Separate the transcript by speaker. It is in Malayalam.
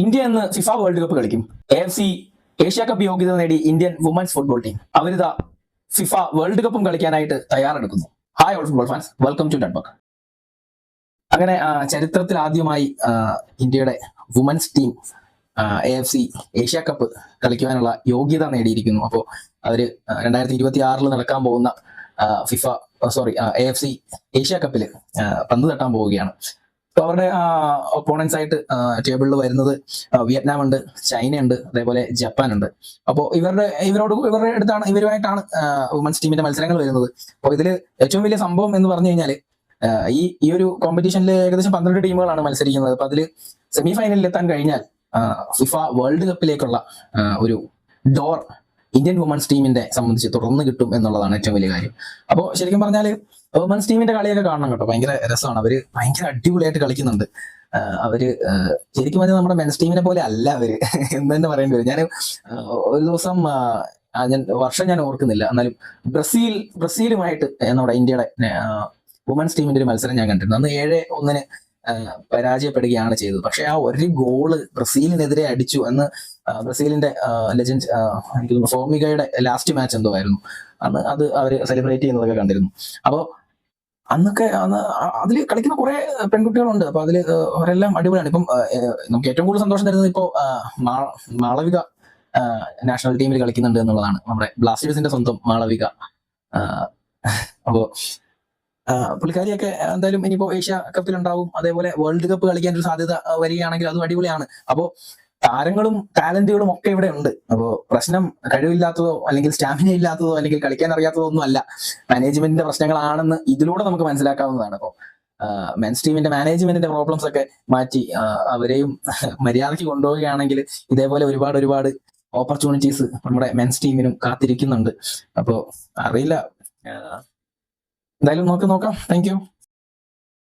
Speaker 1: ഇന്ത്യ ഇന്ന് ഫിഫ വേൾഡ് കപ്പ് കളിക്കും. A F C Asia Cup യോഗ്യത നേടി ഇന്ത്യൻ വുമൻസ് ഫുട്ബോൾ ടീം അവരിതാ ഫിഫ വേൾഡ് കപ്പും കളിക്കാനായിട്ട് തയ്യാറെടുക്കുന്നു. Hi all football fans welcome to ഡെഡ്ബക്ക് അങ്ങനെ ചരിത്രത്തിൽ ആദ്യമായി ഇന്ത്യയുടെ women's team A F C Asia Cup കളിക്കുവാനുള്ള യോഗ്യത നേടിയിരിക്കുന്നു. അപ്പോൾ അവർ രണ്ടായിരത്തി ഇരുപത്തി ആറിൽ നടക്കാൻ പോകുന്ന FIFA sorry A F C Asia കപ്പിൽ പന്ത് തട്ടാൻ പോവുകയാണ്. അപ്പോൾ അവരുടെ ഒപ്പോണൻസ് ആയിട്ട് ടേബിളിൽ വരുന്നത് വിയറ്റ്നാം ഉണ്ട് ചൈന ഉണ്ട് അതേപോലെ ജപ്പാൻ ഉണ്ട് അപ്പോൾ ഇവരുടെ ഇവരോട് ഇവരുടെ അടുത്താണ് ഇവരുമായിട്ടാണ് വുമൻസ് ടീമിന്റെ മത്സരങ്ങൾ വരുന്നത്. അപ്പോൾ ഇതിൽ ഏറ്റവും വലിയ സംഭവം എന്ന് പറഞ്ഞു കഴിഞ്ഞാൽ ഈ ഈ ഒരു കോമ്പറ്റീഷനിൽ ഏകദേശം പന്ത്രണ്ട് ടീമുകളാണ് മത്സരിക്കുന്നത്. അപ്പൊ അതിൽ സെമി ഫൈനലിൽ എത്താൻ കഴിഞ്ഞാൽ ഫിഫ വേൾഡ് കപ്പിലേക്കുള്ള ഒരു ഡോർ ഇന്ത്യൻ വുമൻസ് ടീമിന്റെ സംബന്ധിച്ച് തുടർന്ന് കിട്ടും എന്നുള്ളതാണ് ഏറ്റവും വലിയ കാര്യം. അപ്പോൾ ശരിക്കും പറഞ്ഞാൽ വുമൻസ് ടീമിന്റെ കളിയൊക്കെ കാണണം കേട്ടോ. ഭയങ്കര രസമാണ്. അവർ ഭയങ്കര അടിപൊളിയായിട്ട് കളിക്കുന്നുണ്ട്. അവർ ശരിക്കും പറഞ്ഞാൽ നമ്മുടെ മെൻസ് ടീമിനെ പോലെ അല്ല അവർ എന്ന് തന്നെ പറയേണ്ടി വരും. ഞാൻ ഒരു ദിവസം ഞാൻ വർഷം ഞാൻ ഓർക്കുന്നില്ല. എന്നാലും ബ്രസീൽ ബ്രസീലുമായിട്ട് നമ്മുടെ ഇന്ത്യയുടെ വുമൻസ് ടീമിന്റെ ഒരു മത്സരം ഞാൻ കണ്ടിരുന്നു. അന്ന് ഏഴ് ഒന്നിന് പരാജയപ്പെടുകയാണ് ചെയ്തത്. പക്ഷെ ആ ഒരു ഗോൾ ബ്രസീലിനെതിരെ അടിച്ചു എന്ന് ബ്രസീലിന്റെ ലെജൻഡ് എനിക്ക് ഫോമികയുടെ ലാസ്റ്റ് മാച്ച് എന്തോ ആയിരുന്നു. അന്ന് അത് അവർ സെലിബ്രേറ്റ് ചെയ്യുന്നതൊക്കെ കണ്ടിരുന്നു. അപ്പോൾ അന്നൊക്കെ അന്ന് അതിൽ കളിക്കുന്ന കുറെ പെൺകുട്ടികളുണ്ട്. അപ്പൊ അതിൽ അവരെല്ലാം അടിപൊളിയാണ്. ഇപ്പം നമുക്ക് ഏറ്റവും കൂടുതൽ സന്തോഷം തരുന്നത് ഇപ്പോ ആ, മാളവിക നാഷണൽ ടീമിൽ കളിക്കുന്നുണ്ട് എന്നുള്ളതാണ്. നമ്മുടെ ബ്ലാസ്റ്റേഴ്സിന്റെ സ്വന്തം മാളവിക. അപ്പോ പുള്ളിക്കാരിയൊക്കെ എന്തായാലും ഇനിയിപ്പോ ഏഷ്യ കപ്പിൽ ഉണ്ടാവും അതേപോലെ വേൾഡ് കപ്പ് കളിക്കാൻ ഒരു സാധ്യത വരികയാണെങ്കിൽ അതും അടിപൊളിയാണ്. അപ്പോ താരങ്ങളും ടാലന്റുകളും ഒക്കെ ഇവിടെ ഉണ്ട്. അപ്പോ പ്രശ്നം കഴിവില്ലാത്തതോ അല്ലെങ്കിൽ സ്റ്റാമിന ഇല്ലാത്തതോ അല്ലെങ്കിൽ കളിക്കാൻ അറിയാത്തതോ ഒന്നും അല്ല. മാനേജ്മെന്റിന്റെ പ്രശ്നങ്ങളാണെന്ന് ഇതിലൂടെ നമുക്ക് മനസ്സിലാക്കാവുന്നതാണ്. അപ്പോൾ മെൻസ് ടീമിന്റെ മാനേജ്മെന്റിന്റെ പ്രോബ്ലംസ് ഒക്കെ മാറ്റി അവരെയും മര്യാദയ്ക്ക് കൊണ്ടുപോവുകയാണെങ്കിൽ ഇതേപോലെ ഒരുപാട് ഒരുപാട് ഓപ്പർച്യൂണിറ്റീസ് നമ്മുടെ മെൻസ് ടീമിനും കാത്തിരിക്കുന്നുണ്ട്. അപ്പോ അറിയില്ല. എന്തായാലും നമുക്ക് നോക്കാം. താങ്ക്